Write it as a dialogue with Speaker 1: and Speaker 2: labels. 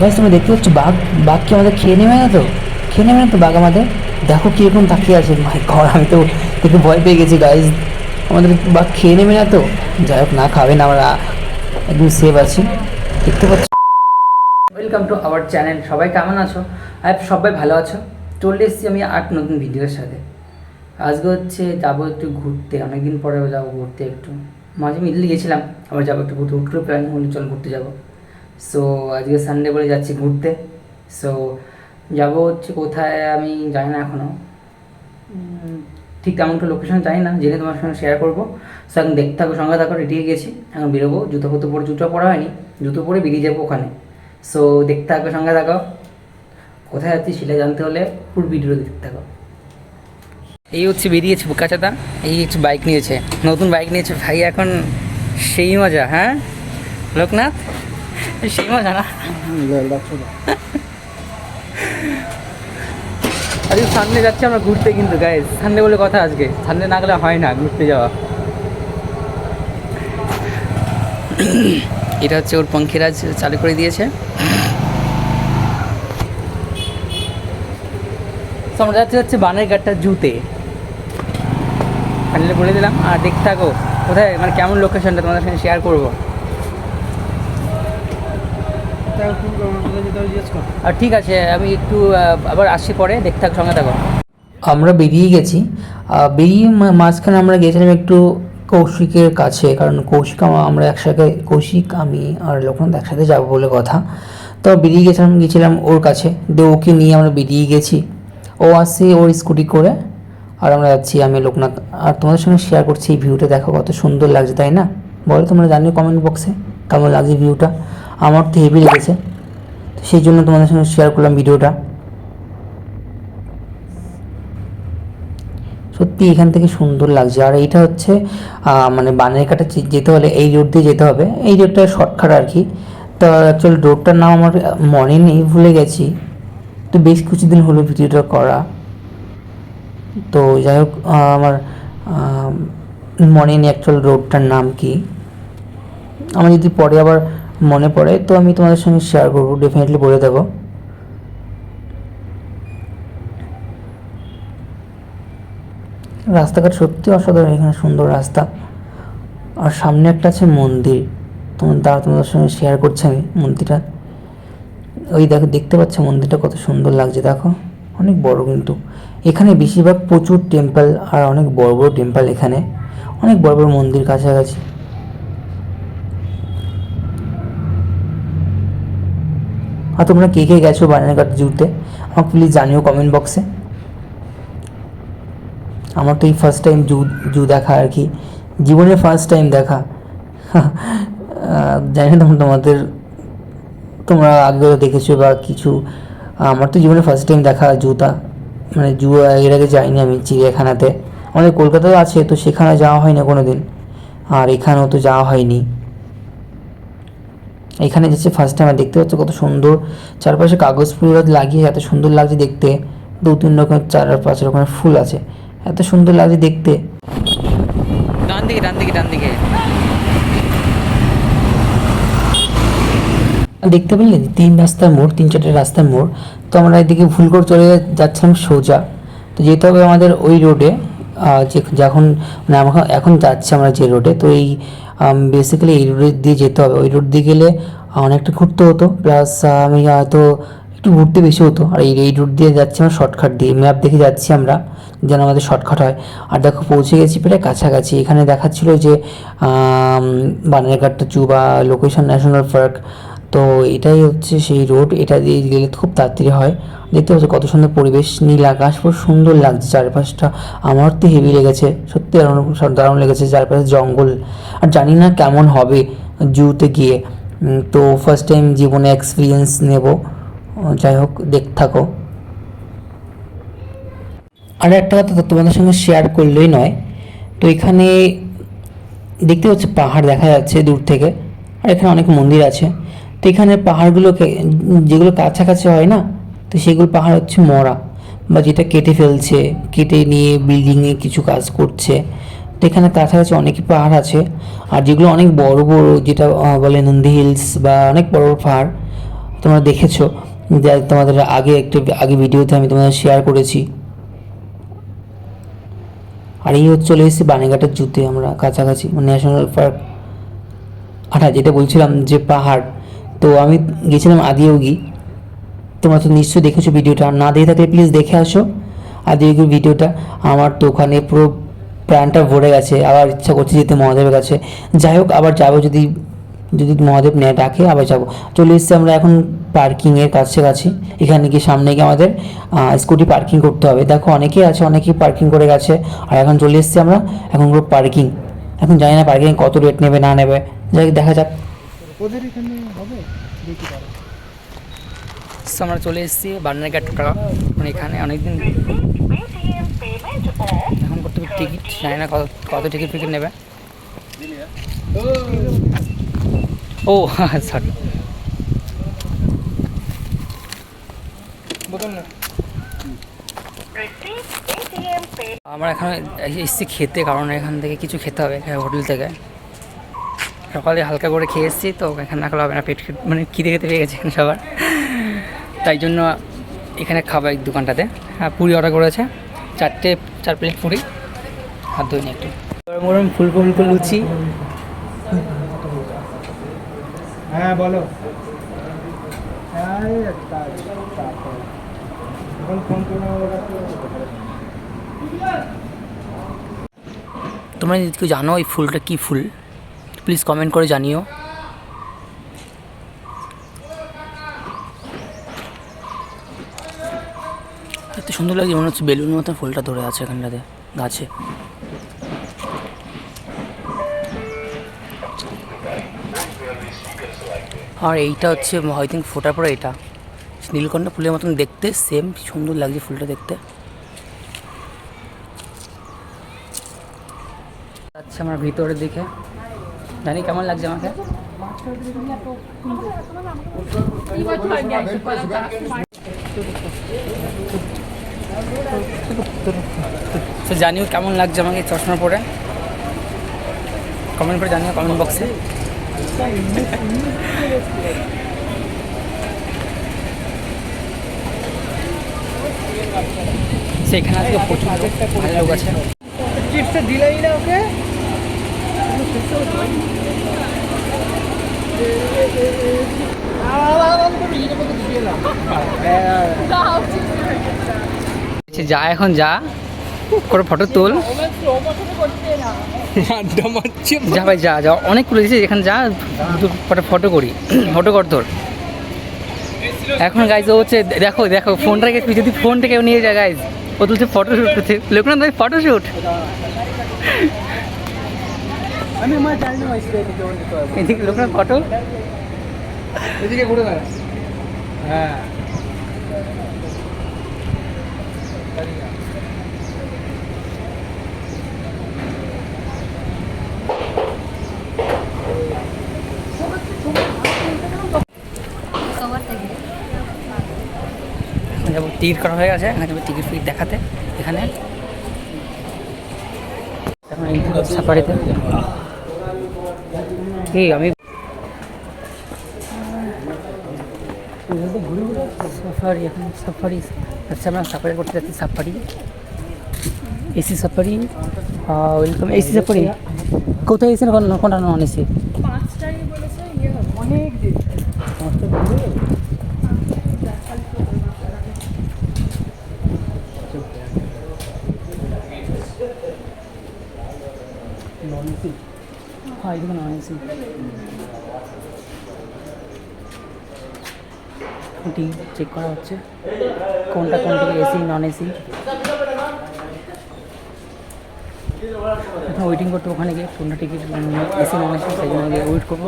Speaker 1: Guys তুমি দেখতে পাচ্ছ বাঘ? বাঘ কি আমাদের খেয়ে নেবে না তো? খেয়ে নেবে না তো বাঘ আমাদের? দেখো কীরকম তাকিয়ে আছে। মাই ঘর আমি তো দেখে ভয় পেয়ে গেছি গাইজ আমাদের বাঘ খেয়ে নেবে না তো? যাই হোক, না খাবে না, আমরা একদম সেফ আছি। দেখতে পাচ্ছ? ওয়েলকাম টু আওয়ার চ্যানেল সবাই কেমন আছো? আর সবাই ভালো আছো? চলে এসেছি আমি আট নতুন ভিডিওর সাথে। আজকে হচ্ছে যাব একটু ঘুরতে। অনেকদিন পরে যাব ঘুরতে একটু। মাঝে মিডলে গেছিলাম, আবার যাব একটু ঘুরতে। উঠলে প্ল্যানিং হলে চল ঘুরতে যাব। সো আজকে সানডে বলে যাচ্ছি ঘুরতে। সো যাব হচ্ছে কোথায় আমি জানি না এখনও ঠিক তেমন লোকেশন জানি না, জেনে তোমার সঙ্গে শেয়ার করব। সো এখন দেখতে থাকো, সঙ্গে থাকো, রেডি হয়ে গেছি। এখন বেরোবো, জুতো ফুতো পরে, জুতো পরা হয়নি। জুতো পরে বেরিয়ে যাব ওখানে। সো দেখতে থাকো, সঙ্গে থাকো। কোথায় যাচ্ছি সেটা জানতে হলে পুরো ভিডিও দেখতে থাকো। এই হচ্ছে বেরিয়েছে বুকাচাদা। এই হচ্ছে বাইক নিয়েছে। নতুন বাইক নিয়েছে। ভাই, এখন সেই মজা হ্যাঁ? লোকনাথ? সেই আজকে সামনে যাচ্ছি আমরা ঘুরতে কিন্তু গাইজ সামনে বলে কথা আজকে। সামনে না গেলে হয় না ঘুরতে যাওয়া। এটা হচ্ছে ওর পঙ্খিরাজ চালু করে দিয়েছে। তো আমরা যাচ্ছি হচ্ছে বানের ঘাটটা জুতে। ফাইনালি বলে দিলাম। আর দেখতে থাকো। কোথায়? মানে কেমন লোকেশনটা তোমাদের সঙ্গে শেয়ার করব। আর ঠিক আছে আমি একটু আবার আসছি পরে দেখতে থাকো সঙ্গে থাকো। আমরা বেরিয়ে গেছি। বেরিয়ে মা- মাঝখানে আমরা গেছিলাম একটু কৌশিকের কাছে কারণ কৌশিক আমরা একসাথে কৌশিক আমি আর লোকনাথ একসাথে যাব বলে কথা। তো বেরিয়ে গেছিলাম গেছিলাম ওর কাছে। দিয়ে ওকে নিয়ে আমরা বেরিয়ে গেছি। ও আসছে ওর স্কুটি করে আর আমরা যাচ্ছি আমি লোকনাথ। আর তোমাদের সঙ্গে শেয়ার করছি এই ভিউটা দেখো কত সুন্দর লাগছে তাই না? বলো তোমরা জানিও কমেন্ট বক্সে কেমন লাগছে ভিউটা আমার তো হেভি লেগেছে। তো সেই জন্য তোমাদের সঙ্গে শেয়ার করলাম ভিডিওটা। সত্যি এখান থেকে সুন্দর লাগছে। আর এইটা হচ্ছে মানে বানের কাটা যেতে হলে এই রোড দিয়ে যেতে হবে। এই রোডটা শর্টকাট আর কি। তো অ্যাকচুয়ালি রোডটার নাম আমার মনে নেই, ভুলে গেছি। তো বেশ কিছুদিন হলো ভিডিওটা করা। তো যাই হোক আমার মনে নেই অ্যাকচুয়াল রোডটার নাম কি। আমার যদি পরে আবার মনে পড়ে, তো আমি তোমাদের সঙ্গে শেয়ার করব। ডেফিনেটলি বলে দেবো। রাস্তাঘাট সত্যি অসাধারণ, এখানে সুন্দর রাস্তা। আর সামনে একটা আছে মন্দির। তোমার দাঁড়া তোমাদের সঙ্গে শেয়ার করছি আমি মন্দিরটা। ওই দেখো, দেখতে পাচ্ছ মন্দিরটা কত সুন্দর লাগছে, দেখো। অনেক বড় কিন্তু। এখানে বেশিরভাগ প্রচুর টেম্পল আর অনেক বড় বড় টেম্পল এখানে। অনেক বড় বড় মন্দির কাছাকাছি। আর তোমরা কে কে গেছো বানারঘাট জুতে আমাকে প্লিজ জানিও কমেন্ট বক্সে আমার তো এই ফার্স্ট টাইম জু জু দেখা আর কি। জীবনের ফার্স্ট টাইম দেখা। জানি না তোমরা তোমাদের, তোমরা আগেও দেখেছ বা কিছু। আমার তো জীবনে ফার্স্ট টাইম দেখা জুতা। মানে জু এর আগে যাইনি আমি চিড়িয়াখানাতে। আমাদের কলকাতাও আছে তো সেখানে যাওয়া হয় না কোনো দিন আর এখানেও তো যাওয়া হয়নি। এখানে যাচ্ছে ফার্স্ট টাইম দেখতে পাচ্ছ কত সুন্দর। চারপাশে কাগজ ফুল লাগিয়ে এত সুন্দর লাগছে দেখতে। দু তিন রকম চার পাঁচ রকমের ফুল আছে। এত সুন্দর লাগছে দেখতে। ডান দিকে ডান দিকে ডান দিকে। দেখতে পেলে তিন রাস্তার মোড় তিন চারটে রাস্তার মোড়। তো আমরা এদিকে ভুল করে চলে যাচ্ছিলাম সোজা। তো যেতে হবে আমাদের ওই রোডে যে যখন মানে আমরা এখন যাচ্ছি আমরা যে রোডে তো এই বেসিক্যালি এই রোড দিয়ে যেতে হবে। ওই রোড দিয়ে গেলে অনেকটা ঘুরতে হতো। প্লাস আমি হয়তো একটু ঘুরতে বেশি হতো। আর এই এই রুট দিয়ে যাচ্ছি আমরা শর্টকাট দিয়ে। ম্যাপ দেখে যাচ্ছি আমরা, যেন আমাদের শর্টকাট হয়। আর দেখো, পৌঁছে গেছি প্রায় কাছাকাছি। এখানে দেখাচ্ছিলো যে বানারঘাটটা চু বা লোকেশন ন্যাশনাল পার্ক তো এটাই হচ্ছে সেই রোড এটা দিয়ে গেলে খুব তাড়াতাড়ি হয়। দেখতে পাচ্ছ কত সুন্দর পরিবেশ, নীল আকাশ, পুরো সুন্দর লাগছে চারপাশটা। আমার তো হেভি লেগেছে, সত্যি দারুণ লেগেছে চারপাশে জঙ্গল। আর জানি না কেমন হবে জুতে গিয়ে। তো ফার্স্ট টাইম জীবনে এক্সপিরিয়েন্স নেব। যাই হোক দেখতে থাকো। আর একটা কথা তোমাদের সঙ্গে শেয়ার করলেই নয়। তো এখানে দেখতে পাচ্ছ পাহাড় দেখা যাচ্ছে দূর থেকে। আর এখানে অনেক মন্দির আছে। তো এখানে পাহাড়গুলোকে, যেগুলো কাছাকাছি হয় না, তো সেগুলো পাহাড় হচ্ছে মরা বা যেটা কেটে ফেলছে, কেটে নিয়ে বিল্ডিংয়ে কিছু কাজ করছে। তো এখানে কাছাকাছি অনেকই পাহাড় আছে আর যেগুলো অনেক বড় বড়, যেটা বলে নন্দী হিলস বা অনেক বড় বড় পাহাড়।
Speaker 2: তোমরা দেখেছ যে তোমাদের আগে একটু, আগে ভিডিওতে আমি তোমাদের শেয়ার করেছি। আর এই হচ্ছে চলে এসেছি বানেঘাটের জুতে আমরা, কাছাকাছি মানে ন্যাশনাল পার্ক আর হ্যাঁ যেটা বলছিলাম যে পাহাড় তো আমি গেছিলাম আদিয়োগী। তোমরা তো নিশ্চয়ই দেখেছ ভিডিওটা। না দেখে থাকলে প্লিজ দেখে আসো। আদিয়োগীর ভিডিওটা আমার তো ওখানে পুরো প্রাণটা ভরে গেছে। আবার ইচ্ছা করছে যেতে মহাদেবের কাছে। যাই হোক, আবার যাব যদি যদি মহাদেব নেয় ডাকে, আবার যাব। চলে এসেছি আমরা এখন পার্কিংয়ের কাছাকাছি। এখানে গিয়ে সামনে গিয়ে আমাদের স্কুটি পার্কিং করতে হবে। দেখো অনেকেই আছে, অনেকেই পার্কিং করে গেছে। আর এখন চলে এসেছি আমরা এখন পুরো পার্কিং এখন জানি না পার্কিং কত রেট নেবে, না নেবে। যাই দেখা যাক।
Speaker 3: ওদের এখানে হবে? দেখতে পারো
Speaker 2: আমরা চলে এসেছি বান্নারঘাট টোটা মানে এখানে অনেকদিন এখন করতে হবে টিকিট? জানি না কত কত টিকিট ফিকিট নেবে। ও সরি। আমরা এখানে এসেছি খেতে কারণ এখান থেকে কিছু খেতে হবে হোটেল থেকে। সকালে হালকা করে খেয়ে এসেছি তো এখানে না খেলে হবে না পেট মানে খিদে খেতে পেয়ে গেছে সবার। তাই জন্য এখানে খাবার দোকানটাতে। হ্যাঁ পুরি অর্ডার করেছে। চারটে চার প্লেট পুরি আর ধুয়ে একটু। গরম গরম ফুলকো ফুলকো লুচি
Speaker 3: হ্যাঁ বলো। হ্যাঁ
Speaker 2: তোমরা যদি কেউ জানো এই ফুলটা কী ফুল? প্লিজ কমেন্ট করে জানিও। এত সুন্দর লাগছে মনে হচ্ছে বেলুন মতো ফুলটা ধরে আছে এখানটাতে, গাছে। আর এইটা হচ্ছে আই থিঙ্ক ফোটার পরে এটা। নীলকণ্ঠ ফুলের মতন দেখতে সেম সুন্দর লাগছে ফুলটা দেখতে। যাচ্ছে আমার ভিতরের দিকে। জানি কেমন লাগছে আমাকে? তো জানিও কেমন লাগছে আমাকে চশমা পরে। কমেন্ট করে জানিও কমেন্ট বক্সে সেখানে আজকে প্রচুর লোক আছে।
Speaker 3: চিপসটা দিলেই না ওকে।
Speaker 2: যা, এখন যা। করে ফটো তোল। যা ভাই, যা যা, অনেক করে দিয়েছে এখানে যা ফটো ফটো করি। ফটো কর তোর। এখন গাইজ হচ্ছে, দেখো দেখো ফোনটাকে যদি ফোনটা কেউ নিয়ে যায় গাইজ ও তুলছে ফটোশ্যুট করছে লোকনাথ ভাই ফটোশ্যুট
Speaker 3: আমি আমার জানি না মাইসে এদিকে ওর দিতে হবে
Speaker 2: এদিকে লোকনাথ ফটো
Speaker 3: এদিকে ঘুরে দাঁড়া হ্যাঁ।
Speaker 2: যাব টিকিট করা হয়ে গেছে এখানে যাব টিকিট ফিকিট দেখাতে এখানে। এখন সাফারিতে। এই আমি সাফারি এখন সাফারি আচ্ছা আমরা সাফারি করতে যাচ্ছি safari AC safari welcome AC safari কোথায় এসি কোনটা নন এসি
Speaker 3: অনেক দিন
Speaker 2: হ্যাঁ এদিকে নন এসি টিকিট চেক করা হচ্ছে কোনটা কোনটা এসি নন এসি এখন ওয়েটিং করতে ওখানে গিয়ে কোনটা টিকিট এসি নন এসি সেই জন্য গিয়ে ওয়েট করব